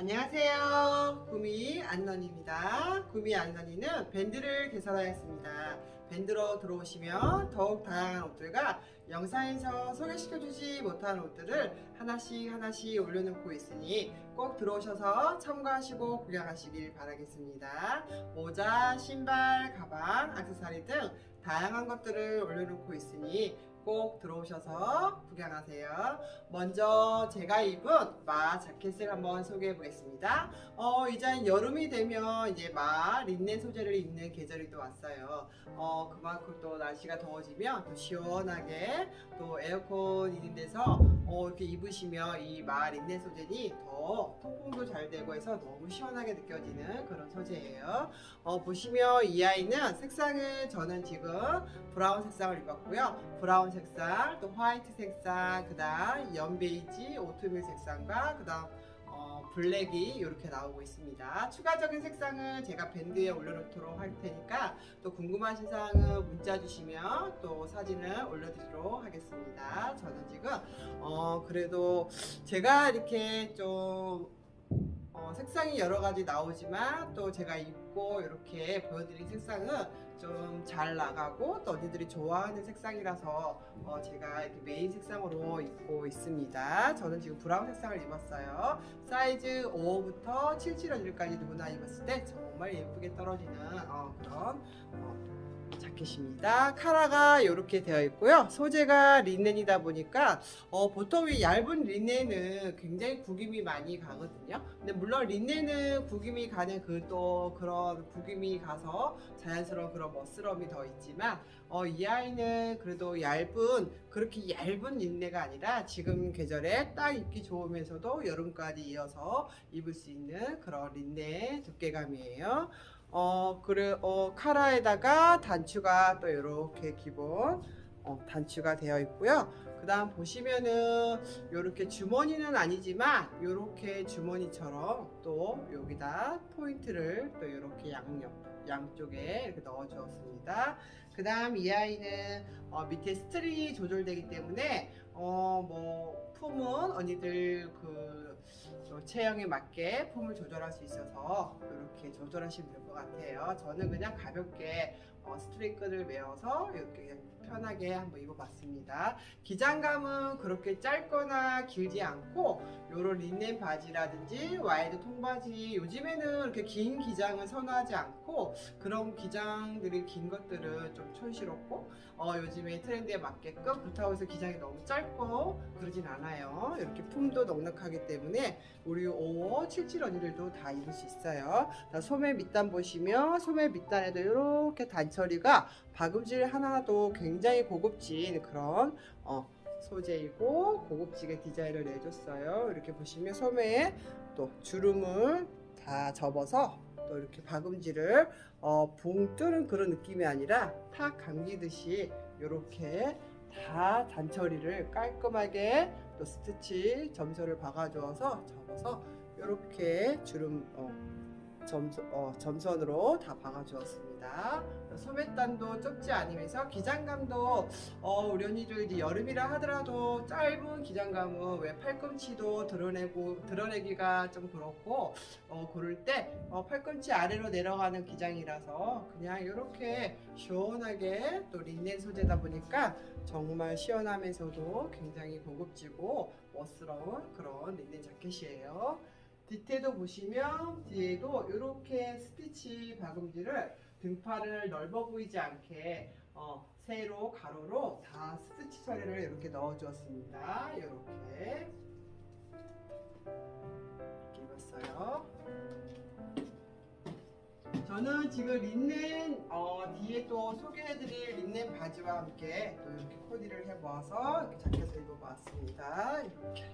안녕하세요. 구미 안넌입니다. 구미 안넌이는 밴드를 개설하였습니다. 밴드로 들어오시면 더욱 다양한 옷들과 영상에서 소개시켜주지 못한 옷들을 하나씩 하나씩 올려놓고 있으니 꼭 들어오셔서 참고하시고 구경하시길 바라겠습니다. 모자, 신발, 가방, 액세서리 등 다양한 것들을 올려놓고 있으니 꼭 들어오셔서 구경하세요. 먼저 제가 입은 마 자켓을 한번 소개해 보겠습니다. 어, 이제 여름이 되면 이제 마 린넨 소재를 입는 계절이 또 왔어요. 어, 그만큼 또 날씨가 더워지면 또 시원하게 또 에어컨 있는 데서 어, 이렇게 입으시면 이 마 린넨 소재니 더 통풍도 잘 되고 해서 너무 시원하게 느껴지는 그런 소재예요. 어, 보시면 이 아이는 색상은 저는 지금 브라운 색상을 입었고요. 브라운 색상, 또 화이트 색상, 그 다음 연베이지, 오트밀 색상과 그 다음 어, 블랙이 이렇게 나오고 있습니다. 추가적인 색상은 제가 밴드에 올려놓도록 할 테니까 또 궁금하신 사항은 문자 주시면 또 사진을 올려드리도록 하겠습니다. 저는 지금 어, 그래도 제가 이렇게 좀 어, 색상이 여러 가지 나오지만 또 제가 입고 이렇게 보여드린 색상은 좀 잘 나가고 또 언니들이 좋아하는 색상이라서 어, 제가 이렇게 메인 색상으로 입고 있습니다. 저는 지금 브라운 색상을 입었어요. 사이즈 5부터 77까지 누구나 입었을 때 정말 예쁘게 떨어지는 어, 그런 어, 자켓입니다. 카라가 이렇게 되어 있고요. 소재가 린넨이다 보니까 어, 보통 이 얇은 린넨은 굉장히 구김이 많이 가거든요. 근데 물론 린넨은 구김이 가는 그 또 그런 구김이 가서 자연스러운 그런 멋스러움이 더 있지만 어, 이 아이는 그래도 얇은 그렇게 얇은 린넨가 아니라 지금 계절에 딱 입기 좋으면서도 여름까지 이어서 입을 수 있는 그런 린넨 두께감이에요. 어, 그래, 어, 카라에다가 단추가 또 이렇게 기본 어, 단추가 되어 있고요. 그 다음 보시면은 이렇게 주머니는 아니지만 이렇게 주머니처럼 또 여기다 포인트를 또 이렇게 양옆 양쪽에 이렇게 넣어 주었습니다. 그 다음 이 아이는 어, 밑에 스트링이 조절되기 때문에 어, 뭐 품은 언니들 그 어, 체형에 맞게 품을 조절할 수 있어서 이렇게 조절하시면 될 것 같아요. 저는 그냥 가볍게 어, 스트링 끈을 메어서 이렇게 편하게 한번 입어봤습니다. 기장감은 그렇게 짧거나 길지 않고 요런 린넨 바지라든지 와이드 통바지 요즘에는 이렇게 긴 기장을 선호하지 않고 그런 기장들이 긴 것들은 좀 촌스럽고 어, 요즘에 트렌드에 맞게끔 그렇다고 해서 기장이 너무 짧고 그러진 않아요. 이렇게 품도 넉넉하기 때문에 우리 5, 77 언니들도 다 입을 수 있어요. 자, 소매 밑단 보시면 소매 밑단에도 이렇게 단처리가 박음질 하나도 굉장히 고급진 그런 어, 소재이고 고급지게 디자인을 내줬어요. 이렇게 보시면 소매에 또 주름을 다 접어서 또 이렇게 박음질을 어, 붕 뜨는 그런 느낌이 아니라 탁 감기듯이 이렇게 다 단처리를 깔끔하게 또 스티치 점선을 박아주어서 접어서 이렇게 주름 어, 점, 어, 점선으로 다 박아주었습니 다. 소매단도 좁지 않으면서 기장감도 어, 우리 언니들 여름이라 하더라도 짧은 기장감은 왜 팔꿈치도 드러내고 드러내기가 좀 그렇고 어, 고를 때 어, 팔꿈치 아래로 내려가는 기장이라서 그냥 이렇게 시원하게 또 린넨 소재다 보니까 정말 시원하면서도 굉장히 고급지고 멋스러운 그런 린넨 자켓이에요. 뒤태도 보시면 뒤에도 이렇게 스티치 박음질을 등팔을 넓어 보이지 않게 어, 세로 가로로 다 스티치 처리를 이렇게 넣어 주었습니다. 이렇게 이렇게 입었어요. 저는 지금 린넨 어, 뒤에 또 소개해드릴 린넨 바지와 함께 또 이렇게 코디를 해보아서 이렇게 자켓을 입어봤습니다. 이렇게.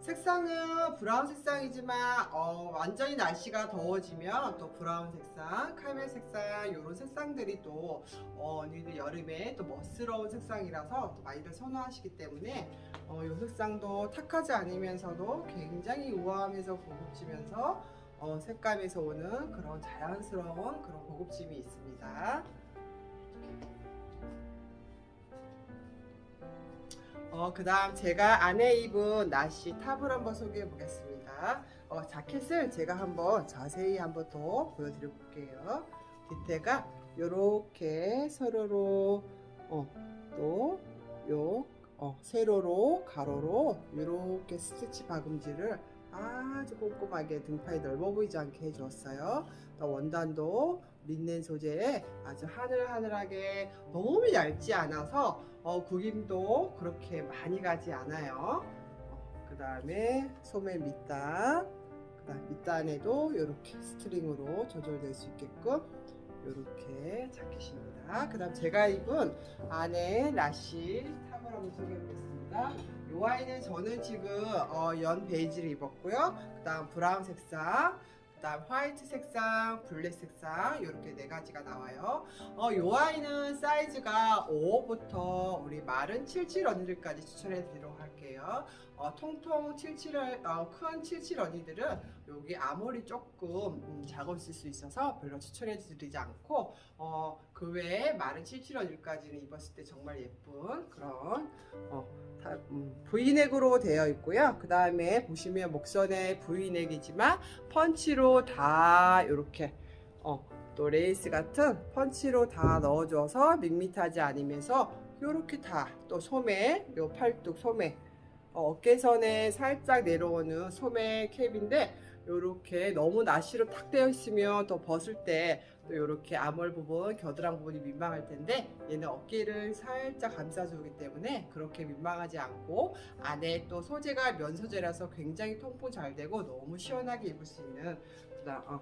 색상은 브라운 색상이지만 어, 완전히 날씨가 더워지면 또 브라운 색상, 카멜 색상 이런 색상들이 또 어, 언니들 여름에 또 멋스러운 색상이라서 또 많이들 선호하시기 때문에 어, 이 색상도 탁하지 않으면서도 굉장히 우아하면서 고급지면서 어, 색감에서 오는 그런 자연스러운 그런 고급짐이 있습니다. 어, 그 다음 제가 안에 입은 나시 탑을 한번 소개해 보겠습니다. 어, 자켓을 제가 한번 자세히 한번 더 보여드려 볼게요. 밑에가 요렇게 세로로, 어, 또, 요, 어, 세로로, 가로로, 요렇게 스티치 박음질을 아주 꼼꼼하게 등판이 넓어 보이지 않게 해주었어요. 또 원단도 린넨 소재에 아주 하늘하늘하게 너무 얇지 않아서 어, 구김도 그렇게 많이 가지 않아요. 그 다음에 소매 밑단, 그 다음 밑단에도 이렇게 스트링으로 조절될 수 있게끔 이렇게 자켓입니다. 그 다음 제가 입은 안에 라시 탑을 한번 소개해보겠습니다. 이 아이는 저는 지금 어, 연 베이지를 입었고요. 그 다음 브라운 색상. 그다음 화이트 색상, 블랙 색상 이렇게 네 가지가 나와요. 어, 요 아이는 사이즈가 5부터 우리 마른 77 언니들까지 추천해 드리도록 할게요. 어, 통통 77을 어, 큰 77 언니들은 여기 앞머리 조금 음, 있을 수 있어서 별로 추천해 드리지 않고 어, 그 외에 마른 77 언니까지는 입었을 때 정말 예쁜 그런 어, 다, 음, V넥으로 되어 있고요. 그 다음에 보시면 목선에 V넥이지만 펀치로 다 이렇게 어, 또 레이스 같은 펀치로 다 넣어줘서 밋밋하지 않으면서 이렇게 다 또 소매, 요 팔뚝 소매, 어, 어깨선에 살짝 내려오는 소매 캡인데 이렇게 너무 나시로 탁 되어 있으면 또 벗을 때 또 이렇게 암홀 부분, 겨드랑 부분이 민망할 텐데 얘는 어깨를 살짝 감싸주기 때문에 그렇게 민망하지 않고 안에 또 소재가 면 소재라서 굉장히 통풍 잘 되고 너무 시원하게 입을 수 있는 어,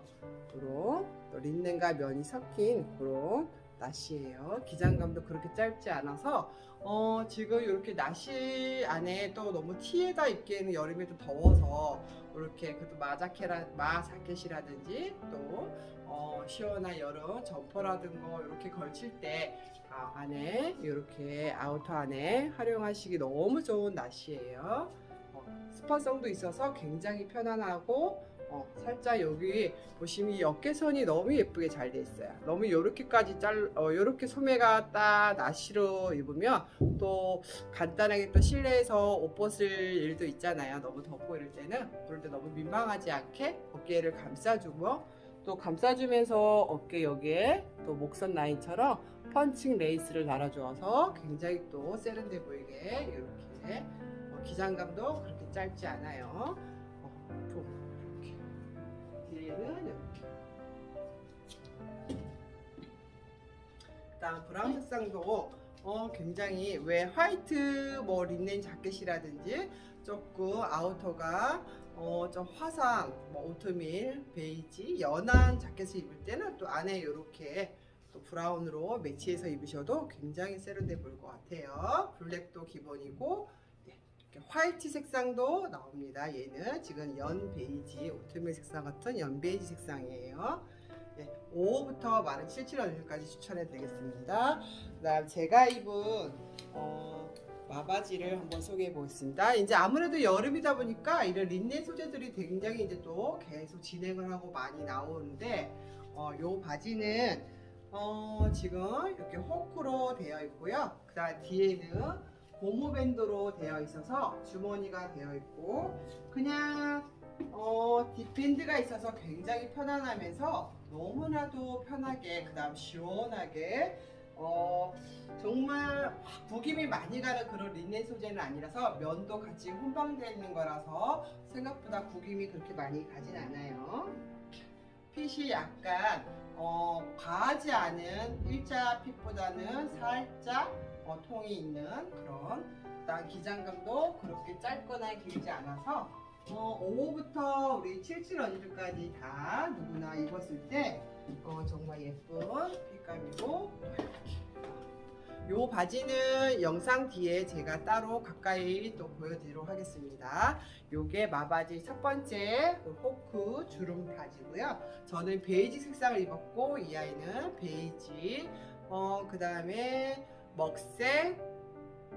그런 또 린넨과 면이 섞인 그런 나시예요. 기장감도 그렇게 짧지 않아서 어, 지금 이렇게 나시 안에 또 너무 티에다 입기에는 여름에 좀 더워서 이렇게 그래도 마자켓라 마자켓이라든지 또 어, 시원한 여름 점퍼라든가 이렇게 걸칠 때 아, 안에 이렇게 아우터 안에 활용하시기 너무 좋은 나시예요. 어, 스파성도 있어서 굉장히 편안하고 어, 살짝 여기 보시면 이 어깨선이 너무 예쁘게 잘 돼 있어요. 너무 이렇게까지 잘, 어, 이렇게 소매가 딱 나시로 입으면 또 간단하게 또 실내에서 옷 벗을 일도 있잖아요. 너무 덥고 이럴 때는 그럴 때 너무 민망하지 않게 어깨를 감싸주고 또 감싸주면서 어깨 여기에 또 목선 라인처럼 펀칭 레이스를 달아주어서 굉장히 또 세련돼 보이게 이렇게 어, 기장감도 그렇게 짧지 않아요. 어, 그다음 브라운 색상도 어, 굉장히 왜 화이트 뭐 린넨 자켓이라든지 조금 아우터가 어, 좀 화상 뭐 오트밀 베이지 연한 자켓을 입을 때는 또 안에 이렇게 또 브라운으로 매치해서 입으셔도 굉장히 세련돼 보일 것 같아요. 블랙도 기본이고 네, 이렇게 화이트 색상도 나옵니다. 얘는 지금 연 베이지 오트밀 색상 같은 연 베이지 색상이에요. 네, 5호부터 마른 77원까지 추천해 드리겠습니다. 그다음 제가 입은 어, 마바지를 한번 소개해 보겠습니다. 이제 아무래도 여름이다 보니까 이런 린넨 소재들이 굉장히 이제 또 계속 진행을 하고 많이 나오는데 어, 요 바지는 어, 지금 이렇게 호크로 되어 있고요. 그다음 뒤에는 고무밴드로 되어 있어서 주머니가 되어 있고 그냥 어, 뒷밴드가 있어서 굉장히 편안하면서 너무나도 편하게 그다음 시원하게 어, 정말 구김이 많이 가는 그런 린넨 소재는 아니라서 면도 같이 혼방되어 있는 거라서 생각보다 구김이 그렇게 많이 가진 않아요. 핏이 약간 어, 과하지 않은 일자 핏보다는 살짝 어, 통이 있는 그런 기장감도 그렇게 짧거나 길지 않아서 어, 5호부터 우리 77 언니들까지 다 누구나 입었을 때 어, 정말 예쁜 핏감이고 요 바지는 영상 뒤에 제가 따로 가까이 또 보여드리도록 하겠습니다. 요게 마바지 첫 번째 그 호크 주름 바지고요. 저는 베이지 색상을 입었고 이 아이는 베이지 어, 그 다음에 먹색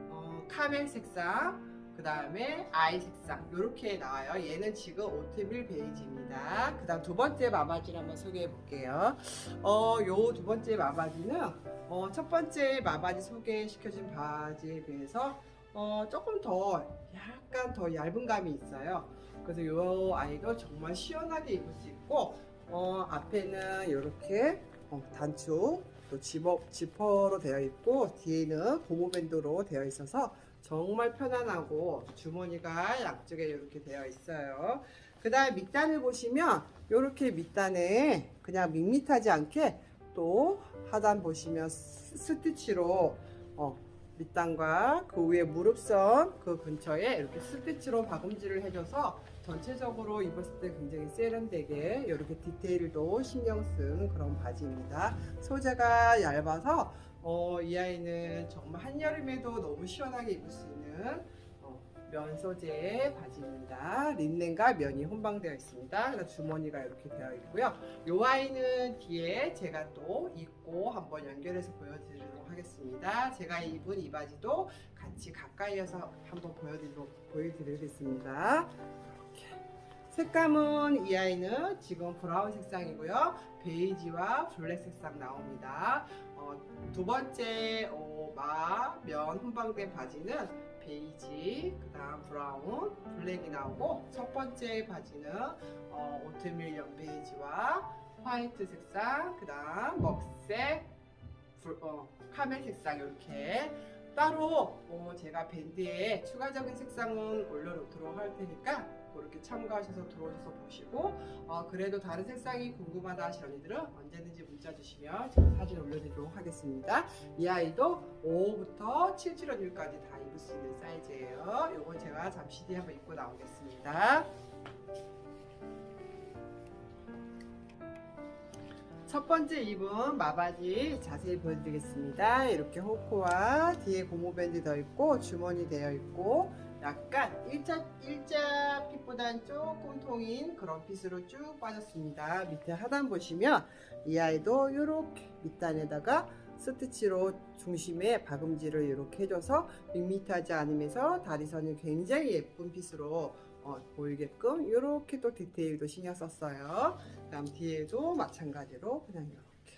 어, 카멜 색상 그 다음에 아이 색상 이렇게 나와요. 얘는 지금 오트밀 베이지입니다. 그 다음 두 번째 마바지를 한번 소개해 볼게요. 어, 요 두 번째 마바지는 어, 첫 번째 마바지 소개시켜준 바지에 비해서 어, 조금 더 약간 더 얇은 감이 있어요. 그래서 이 아이도 정말 시원하게 입을 수 있고 어, 앞에는 이렇게 어, 단추 또 지퍼, 지퍼로 되어 있고 뒤에는 고무밴드로 되어 있어서 정말 편안하고 주머니가 양쪽에 이렇게 되어 있어요. 그 다음 밑단을 보시면 이렇게 밑단에 그냥 밋밋하지 않게 또 하단 보시면 스- 스티치로 어, 밑단과 그 위에 무릎선 그 근처에 이렇게 스티치로 박음질을 해줘서 전체적으로 입었을 때 굉장히 세련되게 이렇게 디테일도 신경 쓴 그런 바지입니다. 소재가 얇아서 어, 이 아이는 정말 한여름에도 너무 시원하게 입을 수 있는 어, 면 소재의 바지입니다. 린넨과 면이 혼방되어 있습니다. 그래서 주머니가 이렇게 되어 있고요. 이 아이는 뒤에 제가 또 입고 한번 연결해서 보여드리도록 하겠습니다. 제가 입은 이 바지도 같이 가까이에서 한번 보여드리도록 보여드리겠습니다. 색감은 이 아이는 지금 브라운 색상이고요. 베이지와 블랙 색상 나옵니다. 어, 두 번째 어, 마면 혼방된 바지는 베이지, 그 다음 브라운, 블랙이 나오고 첫 번째 바지는 어, 오트밀 연 베이지와 화이트 색상, 그 다음 먹색, 불- 어, 카멜 색상 이렇게 따로 어, 제가 밴드에 추가적인 색상은 올려놓도록 할 테니까 그렇게 참고하셔서 들어오셔서 보시고 어, 그래도 다른 색상이 궁금하다 하시는 언니들은 언제든지 문자 주시면 제가 사진 올려드리도록 하겠습니다. 이 아이도 5호부터 7, 7호일까지 다 입을 수 있는 사이즈예요. 이건 제가 잠시 뒤에 한번 입고 나오겠습니다. 첫 번째 입은 마바지 자세히 보여드리겠습니다. 이렇게 호크와 뒤에 고무밴드 더 있고 주머니 되어 있고 약간 일자 일자 핏보단 조금 통인 그런 핏으로 쭉 빠졌습니다. 밑에 하단 보시면 이 아이도 이렇게 밑단에다가 스티치로 중심에 박음질을 이렇게 해줘서 밋밋하지 않으면서 다리선이 굉장히 예쁜 핏으로 어, 보이게끔 이렇게 또 디테일도 신경 썼어요. 그다음 뒤에도 마찬가지로 그냥 이렇게.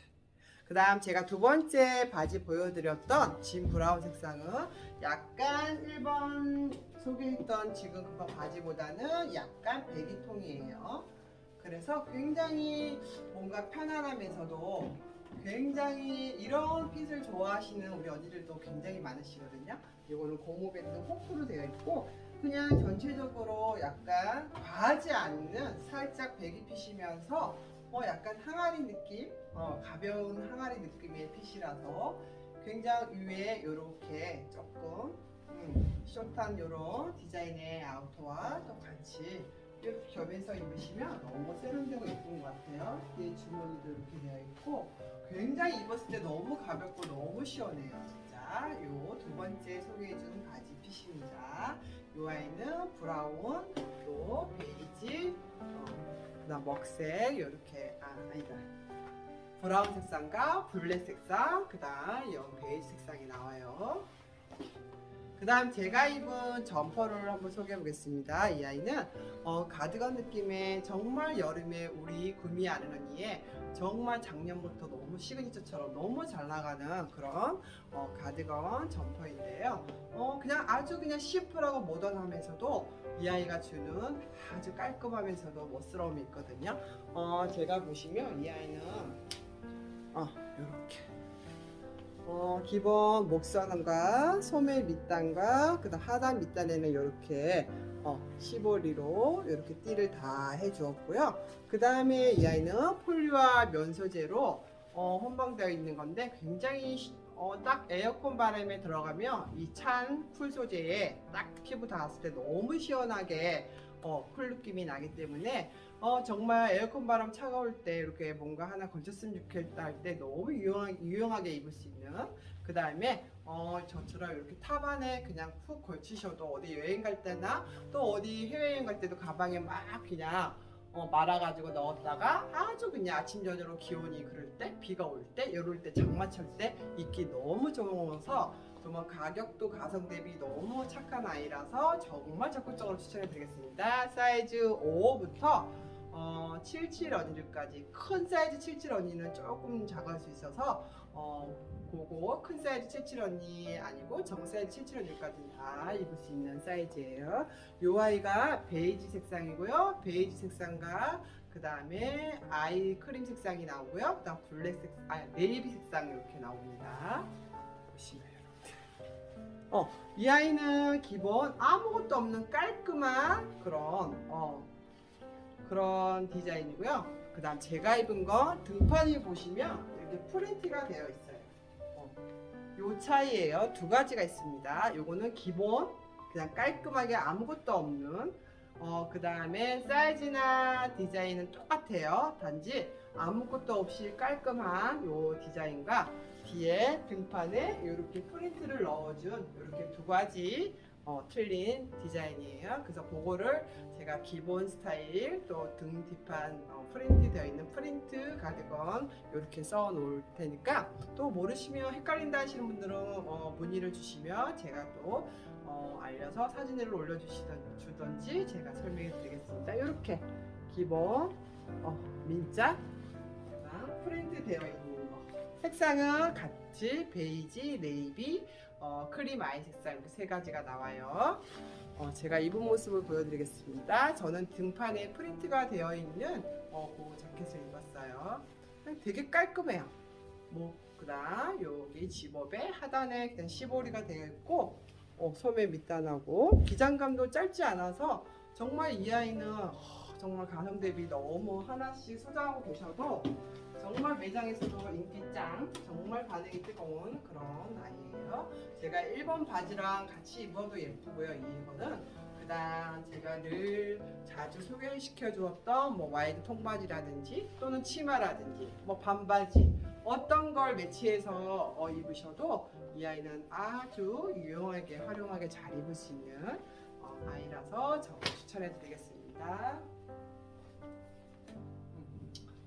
그다음 제가 두 번째 바지 보여드렸던 진 브라운 색상은 약간 1번 소개했던 지금 그 바지보다는 약간 배기통이에요. 그래서 굉장히 뭔가 편안하면서도 굉장히 이런 핏을 좋아하시는 우리 언니들도 굉장히 많으시거든요. 이거는 고무밴드 호크로 되어 있고 그냥 전체적으로 약간 과하지 않는 살짝 배기 핏이면서 어 약간 항아리 느낌, 어 가벼운 항아리 느낌의 핏이라서 굉장히 위에 이렇게 조금 음, 숏한 이런 디자인의 아우터와 또 같이 이렇게 겹해서 입으시면 너무 세련되고 예쁜 것 같아요. 뒤에 주머니도 이렇게 되어 있고 굉장히 입었을 때 너무 가볍고 너무 시원해요. 진짜 요 두 번째 소개해준 바지 핏입니다. 이 아이는 브라운, 또 베이지, 어, 그다음 먹색 이렇게 아 아니다. 브라운 색상과 블랙 색상, 그 다음 연 베이지 색상이 나와요. 그 다음 제가 입은 점퍼를 한번 소개해 보겠습니다. 이 아이는 어, 가드건 느낌의 정말 여름에 우리 구미 언니의 정말 작년부터 너무 시그니처처럼 너무 잘 나가는 그런 어, 가드건 점퍼인데요. 어, 그냥 아주 그냥 심플하고 모던하면서도 이 아이가 주는 아주 깔끔하면서도 멋스러움이 있거든요. 어, 제가 보시면 이 아이는 어, 이렇게 어, 기본 목선과 소매 밑단과 그다음 하단 밑단에는 이렇게 어, 시보리로 이렇게 띠를 다 해주었고요. 그 다음에 이 아이는 폴리와 면 소재로 어, 혼방되어 있는 건데 굉장히 시- 어, 딱 에어컨 바람에 들어가면 이 찬 풀 소재에 딱 피부 닿았을 때 너무 시원하게 어, 쿨 느낌이 나기 때문에 어, 정말 에어컨 바람 차가울 때 이렇게 뭔가 하나 걸쳤으면 좋겠다 할 때 너무 유용하게, 유용하게 입을 수 있는 그 다음에 어, 저처럼 이렇게 탑 안에 그냥 푹 걸치셔도 어디 여행 갈 때나 또 어디 해외여행 갈 때도 가방에 막 그냥 어, 말아가지고 넣었다가 아주 그냥 아침 저녁으로 기온이 그럴 때 비가 올 때 이럴 때 장마철 때 입기 너무 좋아서 정말 가격도 가성 대비 너무 착한 아이라서 정말 적극적으로 추천해 드리겠습니다. 사이즈 5부터 어, 77 어니들까지 큰 사이즈 77 어니는 조금 작을 수 있어서 어, 그거 큰 사이즈 77 어니 아니고 정 사이즈 77 어니까지 다 입을 수 있는 사이즈예요. 요 아이가 베이지 색상이고요. 베이지 색상과 그 다음에 아이 크림 색상이 나오고요. 그 다음 블랙 색, 아 네이비 색상 이렇게 나옵니다. 보시면 이렇게. 어, 이 아이는 기본 아무것도 없는 깔끔한 그런 어, 그런 디자인이고요. 그 다음 제가 입은 거 등판이 보시면 이렇게 프린트가 되어 있어요. 어, 요 차이예요. 두 가지가 있습니다. 요거는 기본 그냥 깔끔하게 아무것도 없는 어, 그 다음에 사이즈나 디자인은 똑같아요. 단지 아무것도 없이 깔끔한 요 디자인과 뒤에 등판에 이렇게 프린트를 넣어준 이렇게 두 가지 어, 틀린 디자인이에요. 그래서 그거를 제가 기본 스타일 또 등 뒷판 어, 프린트 되어 있는 프린트 가디건 이렇게 써 놓을 테니까 또 모르시면 헷갈린다 하시는 분들은 어, 문의를 주시면 제가 또 어, 알려서 사진을 올려주시던지 제가 설명해 드리겠습니다. 이렇게 기본 어, 민자 프린트 되어 있는 거 색상은 같이 베이지, 네이비, 어, 크림 아이 색상 이렇게 세 가지가 나와요. 어, 제가 입은 모습을 보여드리겠습니다. 저는 등판에 프린트가 되어 있는 어, 그 자켓을 입었어요. 되게 깔끔해요. 뭐 그다음 여기 집업에 하단에 그냥 시보리가 되어 있고 어, 소매 밑단하고 기장감도 짧지 않아서 정말 이 아이는 어, 정말 가성 대비 너무 하나씩 소장하고 계셔도 정말 매장에서도 인기 짱 정말 반응이 뜨거운 그런 아이예요. 제가 1번 바지랑 같이 입어도 예쁘고요. 이거는 그다음 제가 늘 자주 소개시켜 주었던 뭐 와이드 통바지라든지 또는 치마라든지 뭐 반바지 어떤 걸 매치해서 어, 입으셔도 이 아이는 아주 유용하게 활용하게 잘 입을 수 있는 어, 아이라서 저거 추천해 드리겠습니다.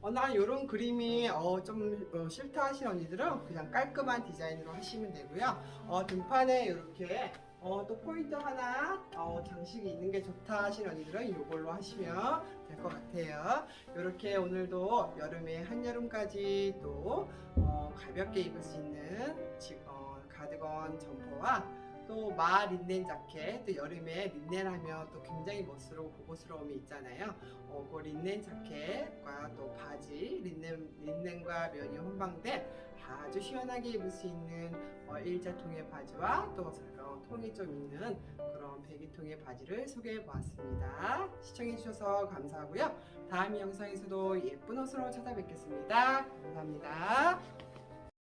어, 나 이런 그림이 어, 좀 어, 싫다 하시는 언니들은 그냥 깔끔한 디자인으로 하시면 되고요. 어, 등판에 이렇게 어, 또 포인트 하나 어, 장식이 있는 게 좋다 하시는 언니들은 이걸로 하시면 될 것 같아요. 이렇게 오늘도 여름에 한여름까지 또 어, 가볍게 입을 수 있는 지- 어, 가디건 점퍼와 또 마 린넨 자켓, 또 여름에 린넨 하면 또 굉장히 멋스러워 고급스러움이 있잖아요. 어, 그 린넨 자켓과 또 바지, 린넨, 린넨과 면이 혼방된 아주 시원하게 입을 수 있는 어, 일자통의 바지와 또 어, 통이 좀 있는 그런 배기통의 바지를 소개해 보았습니다. 시청해 주셔서 감사하고요. 다음 영상에서도 예쁜 옷으로 찾아뵙겠습니다. 감사합니다.